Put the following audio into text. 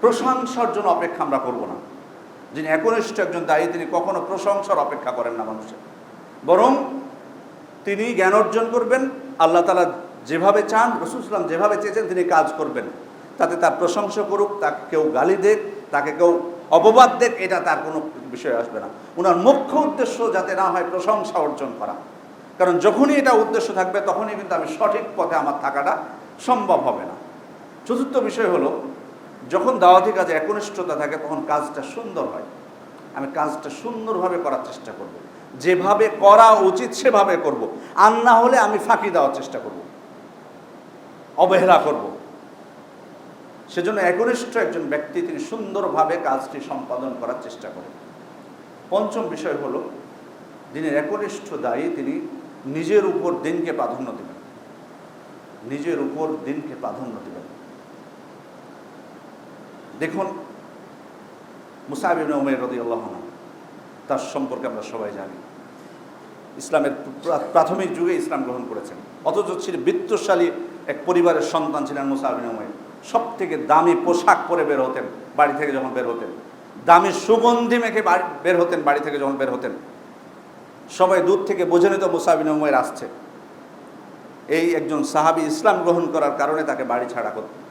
প্রশংসার জন্য অপেক্ষা আমরা করব না। যিনি একনিষ্ঠ একজন দায়ী, তিনি কখনো প্রশংসার অপেক্ষা করেন না মানুষের। বরং তিনি জ্ঞান অর্জন করবেন, আল্লাহ তালা যেভাবে চান রসুলাম যেভাবে চেয়েছেন, তিনি কাজ করবেন। তাতে তার প্রশংসা করুক, তাকে কেউ গালি দেখ তাকে কেউ অপবাদ দেখ এটা তার কোনো বিষয় আসবে না। ওনার মুখ্য উদ্দেশ্য যাতে না হয় প্রশংসা অর্জন করা। কারণ যখনই এটা উদ্দেশ্য থাকবে, তখনই কিন্তু আমি সঠিক পথে আমার থাকাটা সম্ভব হবে না। চতুর্থ বিষয় হলো যখন দাওয়াতি কাজে একনিষ্ঠতা থাকে, তখন কাজটা সুন্দর হয়। আমি কাজটা সুন্দরভাবে করার চেষ্টা করব। যেভাবে করা উচিত, সেভাবে করব। আর না হলে আমি ফাঁকি দেওয়ার চেষ্টা করব। অবহেলা করব। সেজন্য একনিষ্ঠ একজন ব্যক্তি, তিনি সুন্দরভাবে কাজটি সম্পাদন করার চেষ্টা করেন। পঞ্চম বিষয় হলো, দিনের একনিষ্ঠ দায়ী, তিনি নিজের উপর দিনকে প্রাধান্য দেবেন। নিজের উপর দিনকে প্রাধান্য দেবেন। দেখুন মুসাহিবিন উমের রদি তার সম্পর্কে আমরা সবাই জানি। ইসলামের প্রা- প্রাথমিক যুগে ইসলাম গ্রহণ করেছেন। অথচ ছিল বৃত্তশালী এক পরিবারের সন্তান ছিলেন মুসাহিবিন উমের সব থেকে দামি পোশাক পরে বের হতেন, বাড়ি থেকে যখন বের হতেন। দামি সুগন্ধি মেখে বের হতেন, বাড়ি থেকে যখন বের হতেন। সবাই দূর থেকে বোঝে নিত মুসাহিবিন উমের আসছে। এই একজন সাহাবী ইসলাম গ্রহণ করার কারণে তাকে বাড়ি ছাড়া করতে।